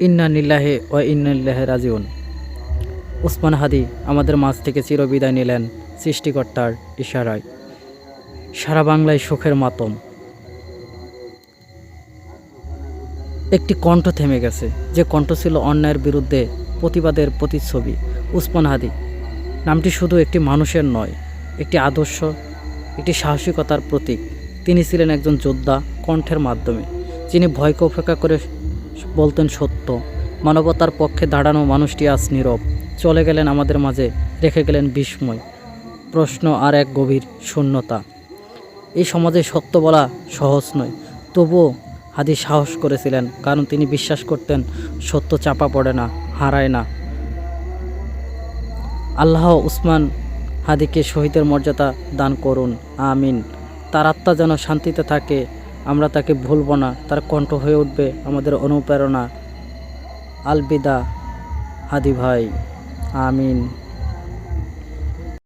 ইন্না নিল্লাহে ও ইন্নাল্লাহে রাজিউন। উসমান হাদি আমাদের মাঝ থেকে চিরবিদায় নিলেন সৃষ্টিকর্তার ইশারায়। সারা বাংলায় সুখের মাতম। একটি কণ্ঠ থেমে গেছে, যে কণ্ঠ ছিল অন্যায়ের বিরুদ্ধে প্রতিবাদের প্রতিচ্ছবি। উসমান হাদি, নামটি শুধু একটি মানুষের নয়, একটি আদর্শ, একটি সাহসিকতার প্রতীক। তিনি ছিলেন একজন যোদ্ধা কণ্ঠের মাধ্যমে, যিনি ভয়কে উপেক্ষা করে বলতেন সত্য। মানবতার পক্ষে দাঁড়ানো মানুষটি আজ নীরব। চলে গেলেন আমাদের মাঝে, রেখে গেলেন বিস্ময়। প্রশ্ন আর এক গভীর শূন্যতা। এই সমাজে সত্য বলা সহজ নয়। তবুও হাদি সাহস করেছিলেন, কারণ তিনি বিশ্বাস করতেন, সত্য চাপা পড়ে না, হারায় না। আল্লাহ উসমান হাদিকে শহীদের মর্যাদা দান করুন, আমিন। তার আত্মা যেন শান্তিতে থাকে আমরা তাকে ভুলব না তার কণ্ঠ হয়ে উঠবে আমাদের অনুপ্রেরণা। আলবিদা হাদি ভাই আমিন।